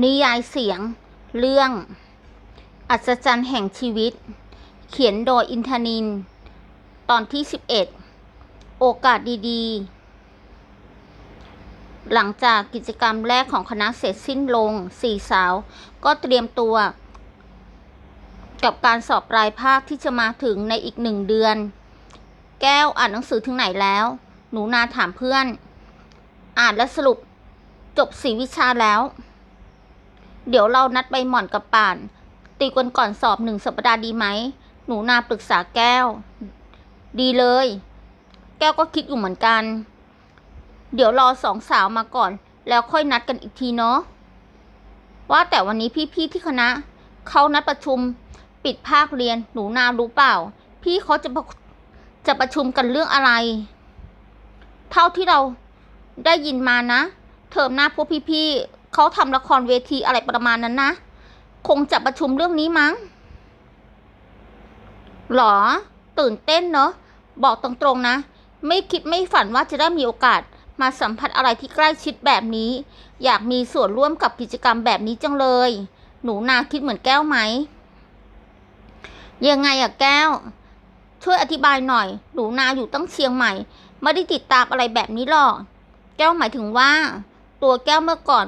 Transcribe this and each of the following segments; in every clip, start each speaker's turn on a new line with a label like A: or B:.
A: นิยายเสียง เรื่อง อัศจรรย์แห่งชีวิต เขียนโดยอินทนิน ตอนที่ 11 โอกาสดีๆ หลังจากกิจกรรมแรกของคณะเสร็จสิ้นลงสี่สาว ก็เตรียมตัว กับการสอบปลายภาคที่จะมาถึงในอีกหนึ่งเดือน แก้วอ่านหนังสือถึงไหนแล้ว หนูนาถามเพื่อน อ่านและสรุปจบสี่วิชาแล้ว เดี๋ยวเรานัดใบหม่อนกับป่าน ตีกันก่อนสอบหนึ่งสัปดาห์ดีไหม หนูนาปรึกษาแก้ว ดีเลย แก้วก็คิดอยู่เหมือนกัน เดี๋ยวรอสองสาวมาก่อน แล้วค่อยนัดกันอีกทีเนาะ ว่าแต่วันนี้พี่ๆที่คณะเขานัดประชุมปิดภาคเรียนหนูนารู้เปล่า พี่เขาจะประจะประชุมกันเรื่องอะไร เท่าที่เราได้ยินมานะ เทอมหน้าพวกพี่ๆ เขาทำละครเวทีอะไรประมาณนั้นนะ คงจะประชุมเรื่องนี้มั้งหรอ ตื่นเต้นเนอะบอกตรงๆนะ ไม่คิดไม่ฝันว่าจะได้มีโอกาสมาสัมผัสอะไรที่ใกล้ชิดแบบนี้ อยากมีส่วนร่วมกับกิจกรรมแบบนี้จังเลย หนูนาคิดเหมือนแก้วไหม ยังไงอะแก้ว ช่วยอธิบายหน่อย หนูนาอยู่ตั้งเชียงใหม่ ไม่ได้ติดตามอะไรแบบนี้หรอก แก้วหมายถึงว่า ตัวแก้วเมื่อก่อน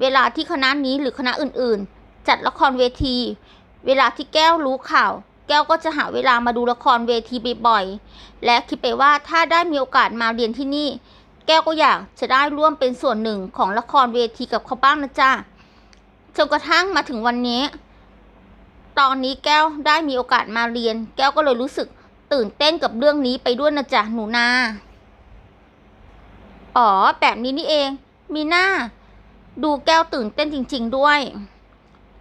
A: เวลาที่คณะนี้หรือคณะอื่นๆ จัดละครเวที เวลาที่แก้วรู้ข่าว แก้วก็จะหาเวลามาดูละครเวทีบ่อยๆ และคิดไปว่าถ้าได้มีโอกาสมาเรียนที่นี่ แก้วก็อยากจะได้ร่วมเป็นส่วนหนึ่งของละครเวทีกับเขาบ้างนะจ๊ะจนกระทั่งมาถึงวันนี้ ตอนนี้แก้วได้มีโอกาสมาเรียน แก้วก็เลยรู้สึกตื่นเต้นกับเรื่องนี้ไปด้วยนะจ๊ะหนูนา อ๋อ แบบนี้นี่เอง มีหน้า ดูแก้วตื่นเต้นจริง ๆ ด้วย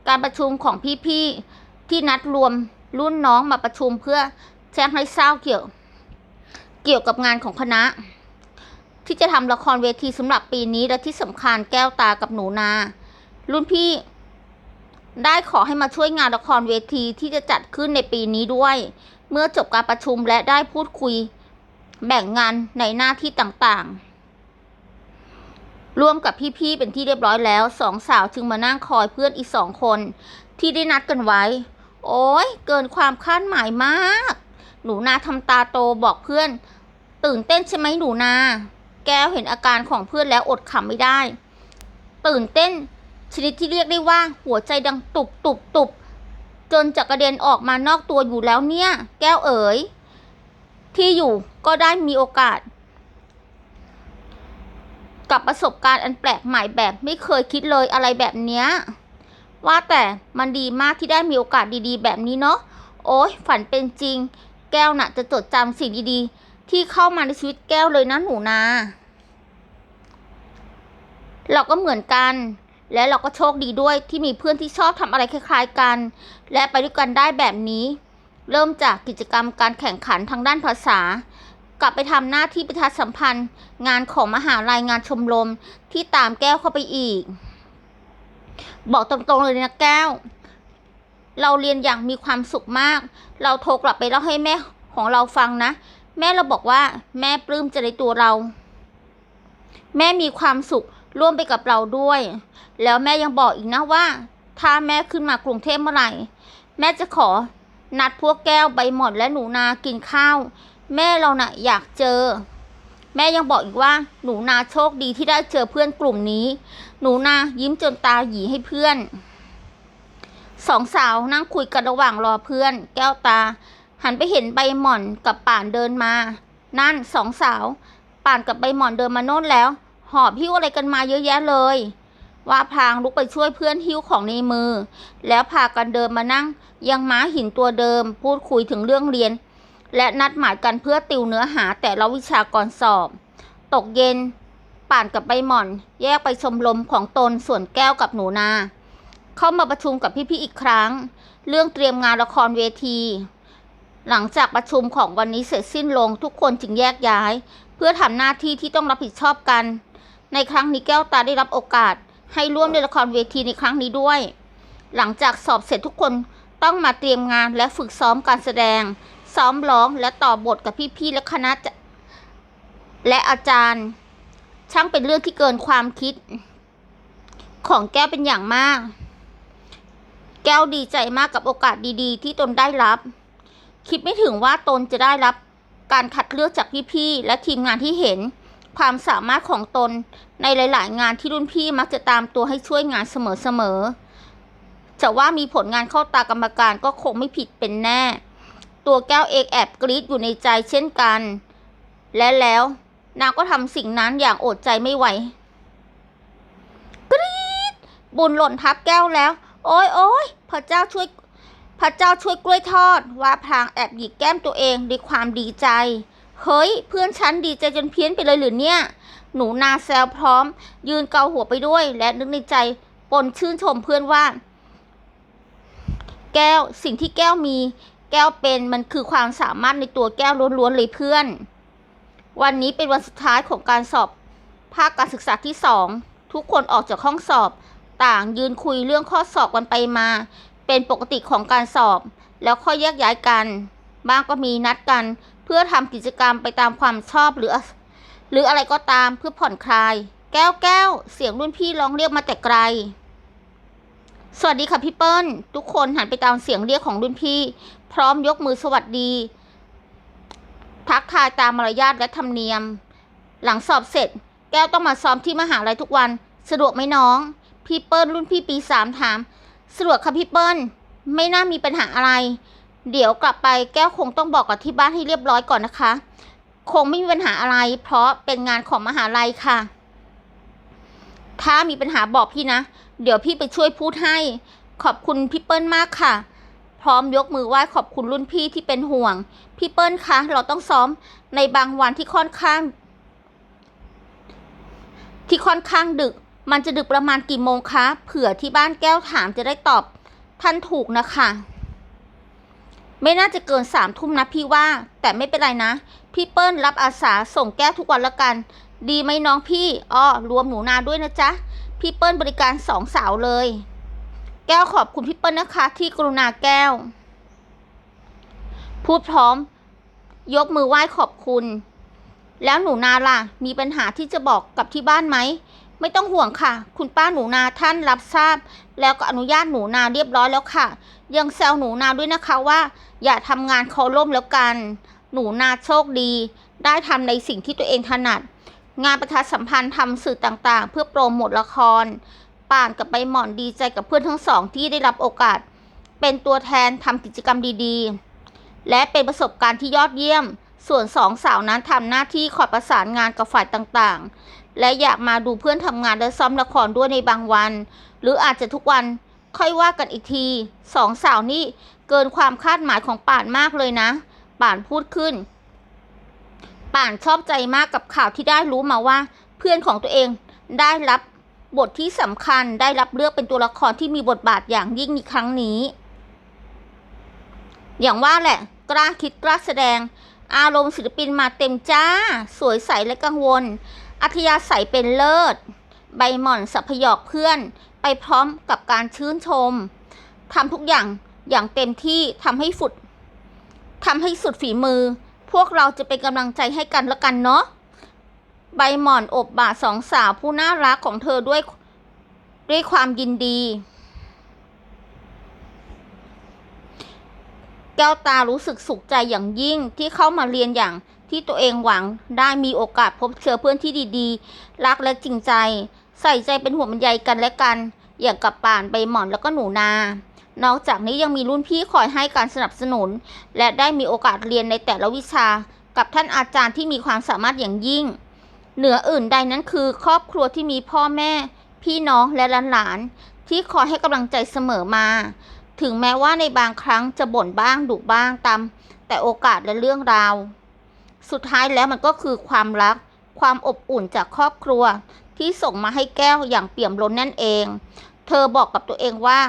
A: การประชุมของพี่ๆที่นัดรวมรุ่นน้องมาประชุมเพื่อแจ้งให้ทราบเกี่ยว เกี่ยวกับงานของคณะ ที่จะทำละครเวทีสำหรับปีนี้และที่สำคัญแก้วตากับหนูนา รุ่นพี่ได้ขอให้มาช่วยงานละครเวทีที่จะจัดขึ้นในปีนี้ด้วย เมื่อจบการประชุมและได้พูดคุย แบ่งงานในหน้าที่ต่างๆ ร่วมกับพี่ๆเป็นที่เรียบร้อยแล้วสองสาวจึงมานั่งคอยเพื่อนอีกสองคน ที่ได้นัดกันไว้ โอ้ยเกินความคาดหมายมาก หนูนาทำตาโตบอกเพื่อน ตื่นเต้นใช่ไหมหนูนา แก้วเห็นอาการของเพื่อนแล้วอดขำไม่ได้ ตื่นเต้น ชนิดที่เรียกได้ว่าหัวใจดังตุบตุบตุบจนจะกระเด็นออกมานอกตัวอยู่แล้วเนี่ย แก้วเอ๋ยที่อยู่ก็ได้มีโอกาส กับประสบการณ์อันแปลกใหม่แบบไม่เคยคิดเลยอะไรแบบเนี้ยว่าแต่มันดีมากที่ได้มีโอกาสดีๆ แบบนี้เนาะโอ้ยฝันเป็นจริง แก้วน่ะจะจดจำสิ่งดีๆ ที่เข้ามาในชีวิตแก้วเลยนะหนูนา เราก็เหมือนกัน และเราก็โชคดีด้วยที่มีเพื่อนที่ชอบทำอะไรคล้าย ๆ กัน และไปด้วยกันได้แบบนี้ เริ่มจากกิจกรรมการแข่งขันทางด้านภาษา กลับไปทำหน้าที่ประชาสัมพันธ์ งานของมหาลัยงานชมรมที่ตามแก้วเข้าไปอีก บอกตรงๆเลยนะแก้ว เราเรียนอย่างมีความสุขมาก เราโทรกลับไปเล่าให้แม่ของเราฟังนะ แม่เราบอกว่าแม่ปลื้มใจในตัวเรา แม่มีความสุขร่วมไปกับเราด้วย แล้วแม่ยังบอกอีกนะว่า ถ้าแม่ขึ้นมากรุงเทพเมื่อไหร่ แม่จะขอนัดพวกแก้วใบหมอนและหนูนากินข้าว แม่เราน่ะอยากเจอ แม่ยังบอกอีกว่า หนูนาโชคดีที่ได้เจอเพื่อนกลุ่มนี้ หนูนายิ้มจนตาหยีให้เพื่อน สองสาวนั่งคุยกันระหว่างรอเพื่อน แก้วตา หันไปเห็นใบหม่อนกับป่านเดินมา นั่นสองสาว ป่านกับใบหม่อนเดินมาโน่นแล้ว หอบหิ้วอะไรกันมาเยอะแยะเลยว่าพางลุกไปช่วยเพื่อนหิ้วของในมือ แล้วพากันเดินมานั่ง ยังม้าหินตัวเดิม พูดคุยถึงเรื่องเรียน และนัดหมายกันเพื่อติวเนื้อหาแต่ละวิชาก่อนสอบ ตกเย็น ป่านกับใบหม่อน แยกไปชมรมของตนส่วนแก้วกับหนูนา เข้ามาประชุมกับพี่ๆอีกครั้ง เรื่องเตรียมงานละครเวที หลังจากประชุมของวันนี้เสร็จสิ้นลงทุกคนจึงแยกย้าย เพื่อทำหน้าที่ที่ต้องรับผิดชอบกัน ในครั้งนี้แก้วตาได้รับโอกาส ให้ร่วมในละครเวทีในครั้งนี้ด้วย หลังจากสอบเสร็จทุกคนต้องมาเตรียมงานและฝึกซ้อมการแสดง ซ้อมร้องและต่อบทกับพี่ๆและคณะและอาจารย์ ช่างเป็นเรื่องที่เกินความคิด ของแก้วเป็นอย่างมาก แก้วดีใจมากกับโอกาสดีๆ ที่ตนได้รับ คิดไม่ถึงว่าตนจะได้รับการคัดเลือกจากพี่ๆและทีมงานที่เห็นความสามารถของตนในหลาย ๆ งานที่รุ่นพี่มักจะตามตัวให้ช่วยงานเสมอๆจะว่ามีผลงานเข้าตากรรมการก็คงไม่ผิดเป็นแน่ ตัวแก้วเองแอบกรีดอยู่ในใจเช่นกัน และแล้วนางก็ทำสิ่งนั้นอย่างอดใจไม่ไหว กรีดบุญหล่นทับแก้วแล้ว โอ้ยโอ้ยพระเจ้าช่วย พระเจ้าช่วยกล้วยทอด ว่าพลางแอบหยิกแก้มตัวเองด้วยความดีใจ เฮ้ย เพื่อนฉันดีใจจนเพี้ยนไปเลยหรือเนี่ย หนูนาแซวพร้อม ยืนเกาหัวไปด้วย และนึกในใจปนชื่นชมเพื่อนว่า แก้วสิ่งที่แก้วมี แก้วเป็นมันคือความสามารถในตัวแก้วล้วนๆเลยเพื่อน วันนี้เป็นวันสุดท้ายของการสอบ ภาคการศึกษาที่สองทุกคนออกจากห้องสอบ ต่างยืนคุยเรื่องข้อสอบกันไปมา เป็นปกติของการสอบ แล้วค่อยแยกย้ายกันบ้างก็มีนัดกันเพื่อทำกิจกรรมไปตามความชอบหรือ หรืออะไรก็ตามเพื่อผ่อนคลาย แก้วแก้วเสียงรุ่นพี่ร้องเรียกมาแต่ไกล สวัสดีค่ะพี่เปิ้ลทุกคนหันไปตามเสียงเรียกของรุ่นพี่ พร้อมยกมือสวัสดี ทักทายตามมารยาทและธรรมเนียม หลังสอบเสร็จ แก้วต้องมาซ้อมที่มหาลัยทุกวัน สะดวกไหมน้อง พี่เปิ้ลรุ่นพี่ปีสามถาม สะดวกค่ะพี่เปิ้ล ไม่น่ามีปัญหาอะไร เดี๋ยวกลับไปแก้วคงต้องบอกกับที่บ้านให้เรียบร้อยก่อนนะคะ คงไม่มีปัญหาอะไร เพราะเป็นงานของมหาลัยค่ะ ถ้ามีปัญหาบอกพี่นะ เดี๋ยวพี่ไปช่วยพูดให้ ขอบคุณพี่เปิ้ลมากค่ะ พร้อมยกมือไหว้ขอบคุณรุ่นพี่ที่เป็นห่วง พี่เปิ้ลคะเราต้องซ้อมในบางวันที่ค่อนข้าง ที่ค่อนข้างดึก มันจะดึกประมาณกี่โมงคะ เผื่อที่บ้านแก้วถามจะได้ตอบท่านถูกนะคะ ไม่น่าจะเกินสามทุ่มนะพี่ว่า แต่ไม่เป็นไรนะ พี่เปิ้ลรับอาสาส่งแก้วทุกวันละกัน ดีไหมน้องพี่ อ้อรวมหนูนาด้วยนะจ๊ะ พี่เปิ้ลบริการสองสาวเลย ก้วขอบคุณพี่เปิ้ลนะคะ ที่กรุณาแก้ว พูดพร้อม ยกมือไหว้ขอบคุณ แล้วหนูนาล่ะ มีปัญหาที่จะบอกกับที่บ้านไหม ไม่ต้องห่วงค่ะ คุณป้าหนูนาท่านรับทราบ แล้วก็อนุญาตหนูนาเรียบร้อยแล้วค่ะ ยังแซวหนูนาด้วยนะคะว่า อย่าทำงานเขาล่มแล้วกัน หนูนาโชคดี ได้ทำในสิ่งที่ตัวเองถนัดงานประชาสัมพันธ์ทำสื่อต่างๆ เพื่อโปรโมทละคร ป่านกับใบหม่อนดีใจกับเพื่อนทั้งสองที่ได้รับโอกาส เป็นตัวแทนทำกิจกรรมดีๆ และเป็นประสบการณ์ที่ยอดเยี่ยม ส่วนสองสาวนั้นทำหน้าที่คอยประสานงานกับฝ่ายต่างๆ และอยากมาดูเพื่อนทำงานและซ้อมละครด้วยในบางวัน หรืออาจจะทุกวันค่อยว่ากันอีกทีสองสาวนี่เกินความคาดหมายของป่านมากเลยนะ ป่านพูดขึ้น ป่านชอบใจมากกับข่าวที่ได้รู้มาว่า เพื่อนของตัวเองได้รับ บทที่สำคัญได้รับเลือกเป็นตัวละครที่มีบทบาทอย่างยิ่งในครั้งนี้ อย่างว่าแหละ กล้าคิดกล้าแสดง อารมณ์ศิลปินมาเต็มจ้า สวยใสและกังวล อัธยาศัยเป็นเลิศ ใบหม่อนสัพยอกเพื่อน ไปพร้อมกับการชื่นชมทำทุกอย่างอย่างเต็มที่ทำให้ฝุดทำให้สุดฝีมือ พวกเราจะเป็นกำลังใจให้กันละกันเนาะ ใบหม่อนอบบ่าสองสาวผู้น่ารักของเธอด้วยด้วยความยินดี แก้วตารู้สึกสุขใจอย่างยิ่งที่เข้ามาเรียนอย่างที่ตัวเองหวังได้มีโอกาสพบเจอเพื่อนที่ดีๆ รักและจริงใจ ใส่ใจเป็นห่วงบรรยายกันและกัน อย่างกับป่านใบหม่อนแล้วก็หนูนา นอกจากนี้ยังมีรุ่นพี่คอยให้การสนับสนุน และได้มีโอกาสเรียนในแต่ละวิชา กับท่านอาจารย์ที่มีความสามารถอย่างยิ่ง เหนืออื่นใดนั้นคือ ครอบครัวที่มีพ่อแม่ พี่น้องและหลานๆที่คอยให้กำลังใจเสมอมา ถึงแม้ว่าในบางครั้งจะบ่นบ้างดุบ้างตามแต่โอกาสและเรื่องราว สุดท้ายแล้วมันก็คือความรัก ความอบอุ่นจากครอบครัวที่ส่งมาให้แก้วอย่างเปี่ยมล้นนั่นเอง เธอบอกกับตัวเองว่า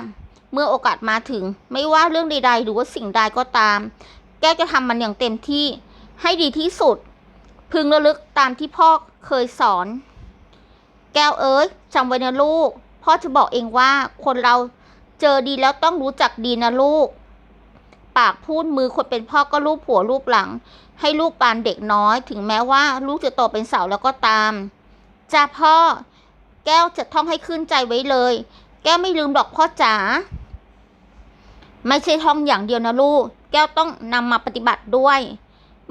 A: เมื่อโอกาสมาถึงไม่ว่าเรื่องใดๆ หรือว่าสิ่งใดก็ตาม แก้วจะทำมันอย่างเต็มที่ให้ดีที่สุด พึงระลึกตามที่พ่อเคยสอน แก้วเอ๋ยจำไว้นะลูก พ่อจะบอกเองว่าคนเราเจอดีแล้วต้องรู้จักดีนะลูก ปากพูดมือคนเป็นพ่อก็รูปหัวรูปหลัง ให้ลูกปานเด็กน้อย ถึงแม้ว่าลูกจะโตเป็นสาวแล้วก็ตามจ้าพ่อ แก้วจะท่องให้ขึ้นใจไว้เลย แก้วไม่ลืมดอกพ่อจ๋าไม่ใช่ท่องอย่างเดียวนะลูก แก้วต้องนำมาปฏิบัติด้วย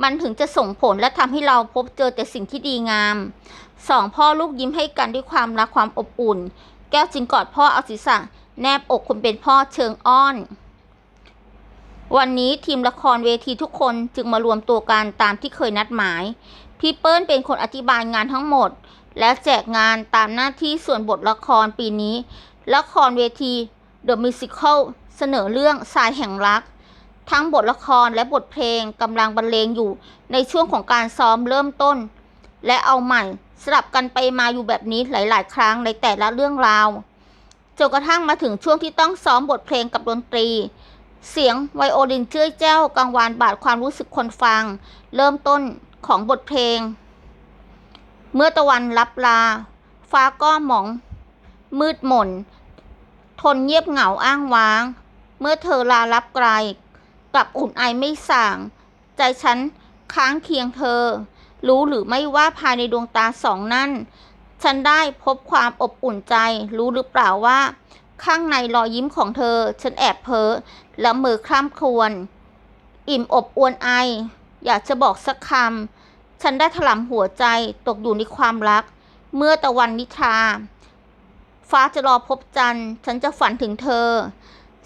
A: มันถึงจะส่งผลและทำให้เราพบเจอแต่สิ่งที่ดีงามสองพ่อลูกยิ้มให้กันด้วยความรักความอบอุ่น แก้วจึงกอดพ่อเอาศีรษะแนบอกคนเป็นพ่อเชิงอ้อน วันนี้ทีมละครเวทีทุกคนจึงมารวมตัวกันตามที่เคยนัดหมาย พี่เปิ้ลเป็นคนอธิบายงานทั้งหมด และแจกงานตามหน้าที่ส่วนบทละครปีนี้ ละครเวที The Musical เสนอเรื่องสายแห่งรัก ทั้งบทละครและบทเพลงกำลังบรรเลงอยู่ ในช่วงของการซ้อมเริ่มต้น และเอาใหม่สลับกันไปมาอยู่แบบนี้หลาย ๆ ครั้งในแต่ละเรื่องราวจนกระทั่งมาถึงช่วงที่ต้องซ้อมบทเพลงกับดนตรี เสียงไวโอลินเจ้ยแจ้วกังวานบาดความรู้สึกคนฟัง เริ่มต้นของบทเพลง เมื่อตะวันรับลา ฟ้าก็หมอง มืดหม่น ทนเงียบเหงาอ้างว้าง เมื่อเธอลารับไกล กลับอุ่นไอไม่ส่าง ใจฉันค้างเคียงเธอ รู้หรือไม่ว่าภายในดวงตาสองนั่น ฉันได้พบความอบอุ่นใจ รู้หรือเปล่าว่า ข้างในรอยยิ้มของเธอ ฉันแอบเพ้อและมือคล่ำครวญอิ่มอบอวนไอ อยากจะบอกสักคำ ฉันได้ถลำหัวใจตกอยู่ในความรัก เมื่อตะวันนิทรา ฟ้าจะรอพบจันทร์ ฉันจะฝันถึงเธอ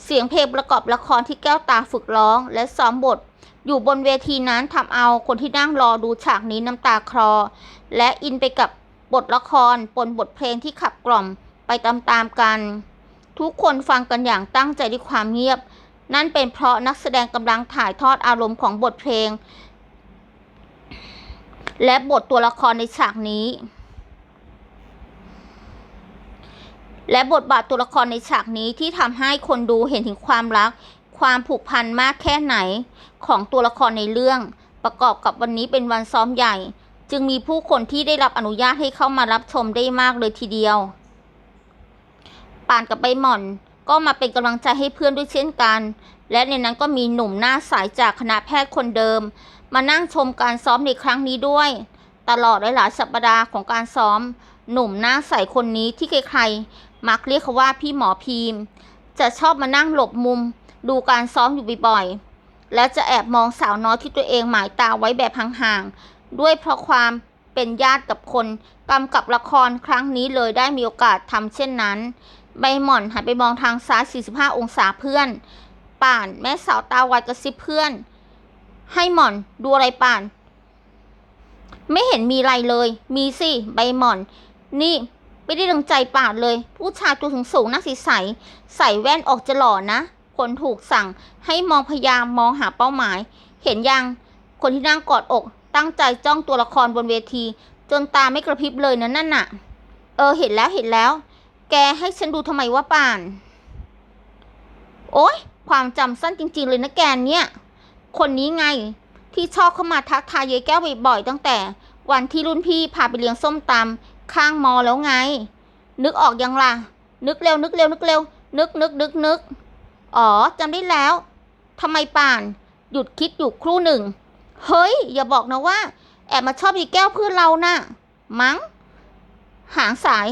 A: เสียงเพลงประกอบละครที่แก้วตาฝึกร้องและซ้อมบท อยู่บนเวทีนั้นทำเอาคนที่นั่งรอดูฉากนี้น้ำตาคลอ และอินไปกับบทละครปนบทเพลงที่ขับกล่อมไปตามๆกัน ทุกคนฟังกันอย่างตั้งใจด้วยความเงียบ นั่นเป็นเพราะนักแสดงกำลังถ่ายทอดอารมณ์ของบทเพลง และบทตัวละครในฉากนี้ และบทบาทตัวละครในฉากนี้ที่ทำให้คนดูเห็นถึงความรัก ความผูกพันมากแค่ไหน ของตัวละครในเรื่อง ประกอบกับวันนี้เป็นวันซ้อมใหญ่ จึงมีผู้คนที่ได้รับอนุญาตให้เข้ามารับชมได้มากเลยทีเดียว ป่านกับใบหม่อนก็มาเป็นกำลังใจให้เพื่อนด้วยเช่นกัน และในนั้นก็มีหนุ่มหน้าใสายจากคณะแพทย์คนเดิม มานั่งชมการซ้อมในครั้งนี้ด้วย ตลอดหลายสัปดาห์ของการซ้อม หนุ่มหน้าใสคนนี้ที่ใครๆ มักเรียกเขาว่าพี่หมอพีม จะชอบมานั่งหลบมุม ดูการซ้อมอยู่บ่อยๆ และจะแอบมองสาวน้อยที่ตัวเองหมายตาไว้แบบห่างๆ ด้วยเพราะความเป็นญาติกับคนกำกับละครครั้งนี้เลยได้มีโอกาสทำเช่นนั้น ใบหม่อนหันไปมองทางซ้าย 45 องศาเพื่อน ป่านแม่สาวตาไวกระซิบเพื่อน ให้หม่อนดูอะไรป่าน ไม่เห็นมีอะไรเลย มีสิ ใบหม่อน นี่ ไม่ได้ดังใจป่านเลย ผู้ชายตัวสูงสูงหน้าใส ใส่แว่นออกจะหล่อนะ คนถูกสั่งให้มองพยายามมองหาเป้าหมาย เห็นยัง คนที่นั่งกอดอก ตั้งใจจ้องตัวละครบนเวที จนตาไม่กระพริบเลยนะนั่นน่ะ เออเห็นแล้วเห็นแล้ว แกให้ฉันดูทำไมวะป่าน โอ๊ย ความจำสั้นจริง ๆ เลยนะแกเนี่ย คนนี้ไงที่ชอบเข้ามาทักทายยายแก้วบ่อยๆตั้งแต่วันที่รุ่นพี่พาไปเลี้ยงส้มตำ ข้างมอแล้วไง นึกออกยังล่ะ นึกเร็วนึกเร็วนึกเร็ว นึกนึกนึกนึกอ๋อจำได้แล้วทำไมป่าน หยุดคิดอยู่ครู่หนึ่ง เฮ้ย อย่าบอกนะว่า แอบมาชอบยายแก้วเพื่อนเราน่ะ มั้ง หางสาย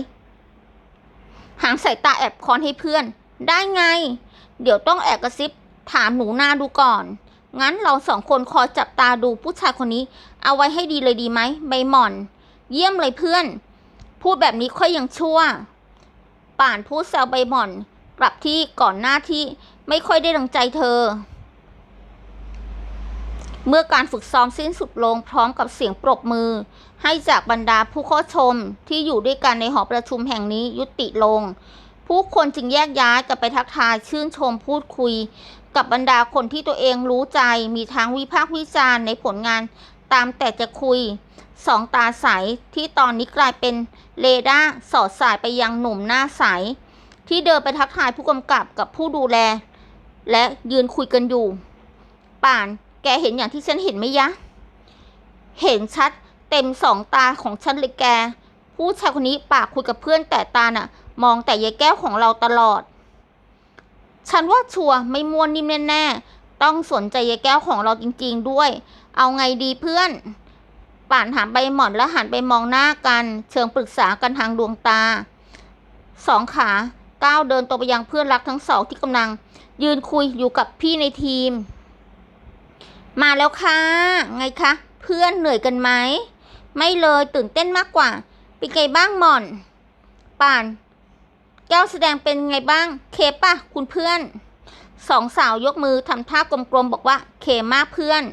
A: หางสายตาแอบคอนให้เพื่อน ได้ไง เดี๋ยวต้องแอบกระซิบ ถามหนูนาดูก่อน งั้นเราสองคนคอยจับตาดูผู้ชายคนนี้ เอาไว้ให้ดีเลยดีไหมใบหม่อน เยี่ยมเลยเพื่อน พูดแบบนี้ค่อยยังชั่ว ป่านพูดแซวใบหม่อน กลับที่ก่อนหน้าที่ไม่ค่อยได้ดังใจเธอ เมื่อการฝึกซ้อมสิ้นสุดลงพร้อมกับเสียงปรบมือ ให้จากบรรดาผู้เข้าชมที่อยู่ด้วยกันในหอประชุมแห่งนี้ยุติลง ผู้คนจึงแยกย้ายกันไปทักทายชื่นชมพูดคุย กับบรรดาคนที่ตัวเองรู้ใจมีทั้งวิพากษ์วิจารณ์ในผลงานตามแต่จะคุยสองตาใสที่ตอนนี้กลายเป็น เรดาร์สอดสายไปยังหนุ่มหน้าใส ที่เดินไปทักทายผู้กำกับกับผู้ดูแล และยืนคุยกันอยู่ ป่านแกเห็นอย่างที่ฉันเห็นไหมยะ เห็นชัดเต็มสองตาของฉันเลยแก ผู้ชายคนนี้ปากคุยกับเพื่อนแต่ตาน่ะ มองแต่ยายแก้วของเราตลอด ฉันว่าชัวร์ไม่มวนนิ่มแน่ๆ ต้องสนใจยายแก้วของเราจริง ๆด้วย เอาไงดีเพื่อน ป่านถามใบหม่อนแล้วหันไปมองหน้ากัน เชิงปรึกษากันทางดวงตา สองขาก้าวเดินตรงไปยังเพื่อนรักทั้งสองที่กำลัง ยืนคุยอยู่กับพี่ในทีม มาแล้วค่ะ ไงคะ เพื่อนเหนื่อยกันไหม ไม่เลยตื่นเต้นมากกว่าเป็นไงบ้างหม่อน ป่าน แก้วแสดงเป็นไงบ้าง เคป่ะคุณเพื่อน สองสาวยกมือทำท่ากลมๆบอกว่า เคมากเพื่อน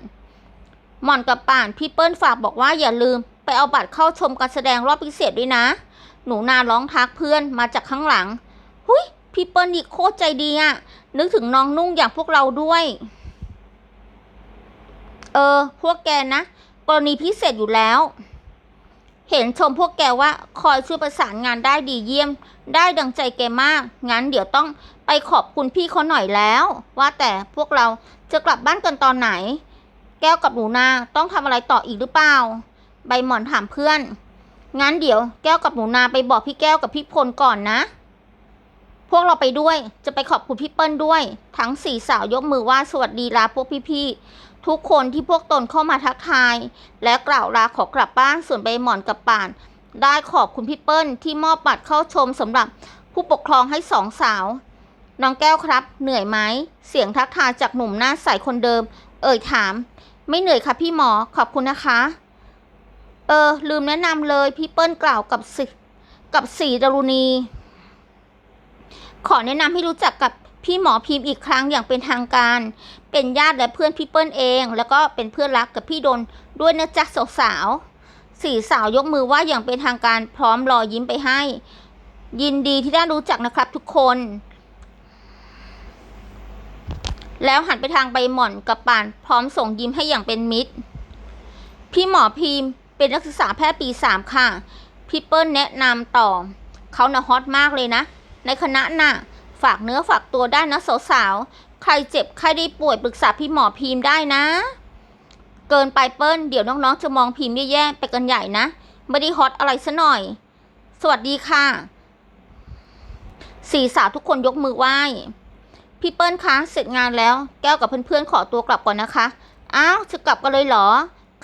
A: หม่อนกับป่านพี่เปิ้ลฝากบอกว่าอย่าลืม ไปเอาบัตรเข้าชมการแสดงรอบพิเศษด้วยนะ หนูนาร้องทักเพื่อนมาจากข้างหลัง หุยพี่เปิ้ลนี่โคตรใจดีอะนึกถึงน้องนุ่งอย่างพวกเราด้วย เออ พวกแกนะ กรณีพิเศษอยู่แล้ว เห็นชมพวกแกว่าคอยช่วยประสานงานได้ดีเยี่ยม ได้ดังใจแกมาก งั้นเดี๋ยวต้องไปขอบคุณพี่เขาหน่อยแล้ว ว่าแต่พวกเราจะกลับบ้านกันตอนไหน แก้วกับหนูนาต้องทำอะไรต่ออีกหรือเปล่า ใบหมอนถามเพื่อน งั้นเดี๋ยวแก้วกับหนูนาไปบอกพี่แก้วกับพี่พลก่อนนะ พวกเราไปด้วย จะไปขอบคุณพี่เปิ้ลด้วย ทั้งสี่สาวยกมือว่าสวัสดีลาพวกพี่ๆ ทุกคนที่พวกตนเข้ามาทักทาย และกล่าวลาขอกลับบ้านส่วนใบหมอนกับป่าน ได้ขอบคุณพี่เปิ้ลที่มอบบัตรเข้าชมสำหรับผู้ปกครองให้สองสาว น้องแก้วครับ เหนื่อยไหม เสียงทักทายจากหนุ่มหน้าใสคนเดิม เอ่ยถาม ไม่เหนื่อยค่ะพี่หมอขอบคุณนะคะ เออ ลืมแนะนำเลยพี่เปิ้ลกล่าวกับสิกับสีดารุณี ขอแนะนำให้รู้จักกับพี่หมอพิมพ์อีกครั้งอย่างเป็นทางการ เป็นญาติและเพื่อนพี่เปิ้ลเอง แล้วก็เป็นเพื่อนรักกับพี่ดนด้วยนะจ๊ะสาวๆสี่สาวยกมือไหว่าอย่างเป็นทางการพร้อมรอยยิ้มไปให้ ยินดีที่ได้รู้จักนะครับทุกคน แล้วหันไปทางใบหม่อนกับป่านพร้อมส่งยิ้มให้อย่างเป็นมิตร พี่หมอพิมพ์เป็นนักศึกษาแพทย์ปีสามค่ะ พี่เปิ้ลแนะนำต่อ เขาน่ะฮอตมากเลยนะ ในคณะน่ะ ฝากเนื้อฝากตัวได้นะสาวๆ ใครเจ็บใครได้ป่วยปรึกษาพี่หมอพิมพ์ได้นะ เกินไปเปิ้ลเดี๋ยวน้องๆจะมองพิมพ์แย่ๆไปกันใหญ่นะ ไม่ได้ฮอตอะไรซะหน่อย สวัสดีค่ะ สี่สาวทุกคนยกมือไหว้ พี่เปิ้ลคะเสร็จงานแล้ว แก้วกับเพื่อนๆขอตัวกลับก่อนนะคะ อ้าวจะกลับกันเลยเหรอ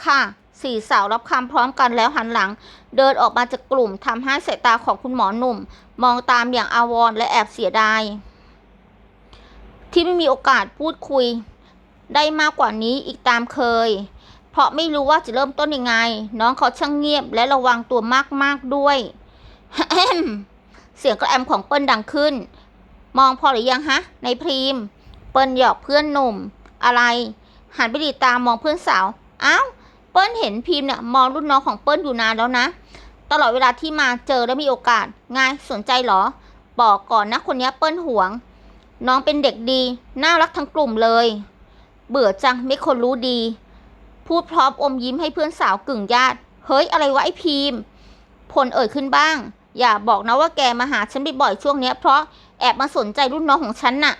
A: ค่ะ สี่สาวรับคำพร้อมกันแล้วหันหลัง เดินออกมาจากกลุ่มทำให้สายตาของคุณหมอหนุ่ม มองตามอย่างอาวรณ์และแอบเสียดาย ที่ไม่มีโอกาสพูดคุย ได้มากกว่านี้อีกตามเคย เพราะไม่รู้ว่าจะเริ่มต้นยังไง น้องเขาช่างเงียบและระวังตัวมากๆด้วย เสียงกระแอมของเปิ้ลดังขึ้น มองพอหรือยังฮะ ในพรีม เปิ้ลหยอกเพื่อนหนุ่ม อะไร หันไปดีตามมองเพื่อนสาว อ้าว เปิ้ลเห็นพิมเนี่ยมองรุ่นน้องของเปิ้ลอยู่นานแล้วนะ ตลอดเวลาที่มาเจอและมีโอกาสไงสนใจเหรอ บอกก่อนนะคนนี้เปิ้ลหวง น้องเป็นเด็กดี น่ารักทั้งกลุ่มเลย เบื่อจังไม่คนรู้ดี พูดพร้อมอมยิ้มให้เพื่อนสาวกึ่งญาติ เฮ้ยอะไรวะไอพิมพลเอ่ยขึ้นบ้าง อย่าบอกนะว่าแกมาหาฉันบ่อยๆช่วงเนี้ยเพราะ แอบมาสนใจรุ่นน้องของฉันน่ะ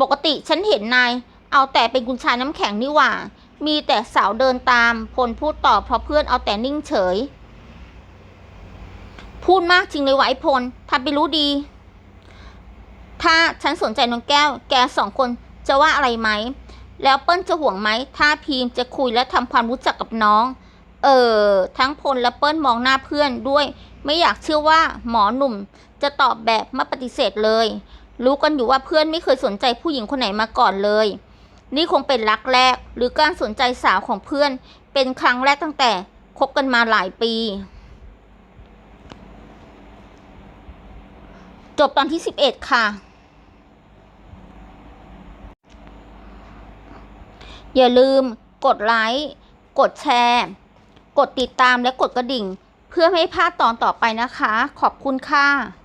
A: ปกติฉันเห็นนาย เอาแต่เป็นคุณชาน้ำแข็งนี่หว่า มีแต่สาวเดินตาม พลพูดต่อเพราะเพื่อนเอาแต่นิ่งเฉย พูดมากจริงเลยวะไอ้พลทำไปรู้ดี ถ้าฉันสนใจน้องแก้ว แกสองคนจะว่าอะไรไหม แล้วเปิ้ลจะห่วงไหม ถ้าพีมจะคุยและทำความรู้จักกับน้อง เออ ทั้งพลและเปิ้ลมองหน้าเพื่อนด้วย ไม่อยากเชื่อว่าหมอหนุ่ม จะตอบแบบไม่ปฏิเสธเลย รู้กันอยู่ว่าเพื่อนไม่เคยสนใจผู้หญิงคนไหนมาก่อนเลย นี่คงเป็นรักแรกหรือการสนใจสาวของเพื่อน เป็นครั้งแรกตั้งแต่คบกันมาหลายปี จบตอนที่ 11 ค่ะ อย่าลืมกดไลค์ กดแชร์ กดติดตามและกดกระดิ่ง เพื่อไม่ให้พลาดตอนต่อไปนะคะ ขอบคุณค่ะ